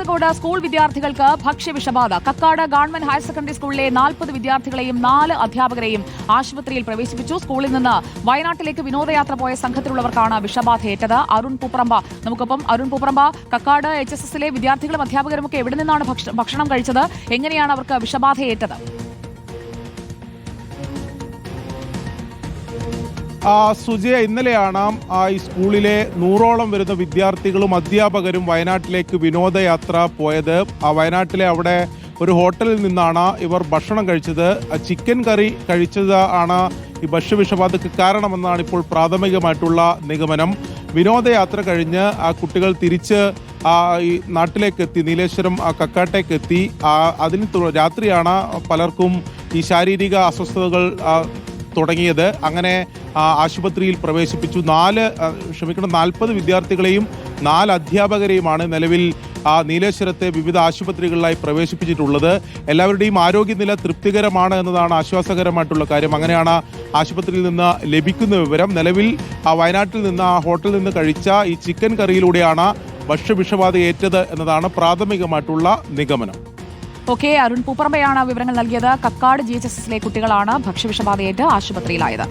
Kasaragod school വിദ്യാർത്ഥികൾക്ക് ഭക്ഷ്യവിഷബാധ. Kakkad government higher secondary സ്കൂളിലെ നാൽപ്പത് വിദ്യാർത്ഥികളെയും നാല് അധ്യാപകരെയും ആശുപത്രിയിൽ പ്രവേശിപ്പിച്ചു. സ്കൂളിൽ നിന്ന് വയനാട്ടിലേക്ക് വിനോദയാത്ര പോയ സംഘത്തിലുള്ളവർക്കാണ് വിഷബാധയേറ്റത് അരുൺ പൂപ്രമ്പ നമുക്കൊപ്പം അരുൺ പൂപ്രമ്പ കക്കാട് എച്ച് എസ് എസിലെ വിദ്യാർത്ഥികളും അധ്യാപകരുമൊക്കെ എവിടെ നിന്നാണ് ഭക്ഷണം കഴിച്ചത്? എങ്ങനെയാണ് അവർക്ക് വിഷബാധയേറ്റത്? സുജയ ഇന്നലെയാണ് ആ, ഈ സ്കൂളിലെ നൂറോളം വരുന്ന വിദ്യാർത്ഥികളും അധ്യാപകരും വയനാട്ടിലേക്ക് വിനോദയാത്ര പോയത്. ആ വയനാട്ടിലെ അവിടെ ഒരു ഹോട്ടലിൽ നിന്നാണ് ഇവർ ഭക്ഷണം കഴിച്ചത്. ചിക്കൻ കറി കഴിച്ചത് ആണ് ഈ ഭക്ഷ്യവിഷബാധയ്ക്ക് കാരണമെന്നാണ് ഇപ്പോൾ പ്രാഥമികമായിട്ടുള്ള നിഗമനം. വിനോദയാത്ര കഴിഞ്ഞ് ആ കുട്ടികൾ തിരിച്ച് ആ, ഈ നാട്ടിലേക്ക് എത്തി നീലേശ്വരം ആ, കക്കാട്ടേക്ക് എത്തി ആ, അതിന് രാത്രിയാണ് പലർക്കും ഈ ശാരീരിക അസ്വസ്ഥതകൾ ആ, തുടങ്ങിയത്. അങ്ങനെ ആശുപത്രിയിൽ പ്രവേശിപ്പിച്ചു. നാല് ക്ഷമിക്കണം നാൽപ്പത് വിദ്യാർത്ഥികളെയും നാല് അധ്യാപകരെയുമാണ് നിലവിൽ നീലേശ്വരത്തെ വിവിധ ആശുപത്രികളിലായി പ്രവേശിപ്പിച്ചിട്ടുള്ളത്. എല്ലാവരുടെയും ആരോഗ്യനില തൃപ്തികരമാണ് എന്നതാണ് ആശ്വാസകരമായിട്ടുള്ള കാര്യം. അങ്ങനെയാണ് ആശുപത്രിയിൽ നിന്ന് ലഭിക്കുന്ന വിവരം. നിലവിൽ ആ വയനാട്ടിൽ നിന്ന് ആ ഹോട്ടലിൽ നിന്ന് കഴിച്ച ഈ ചിക്കൻ കറിയിലൂടെയാണ് ഭക്ഷ്യവിഷബാധ ഏറ്റത് എന്നതാണ് പ്രാഥമികമായിട്ടുള്ള നിഗമനം. ഓക്കെ അരുൺ പൂപ്പറമ്പയാണ് വിവരങ്ങൾ നൽകിയത്. കക്കാട് ജി എച്ച് എസ് എസിലെ കുട്ടികളാണ് ഭക്ഷ്യവിഷബാധയേറ്റ് ആശുപത്രിയിലായത്.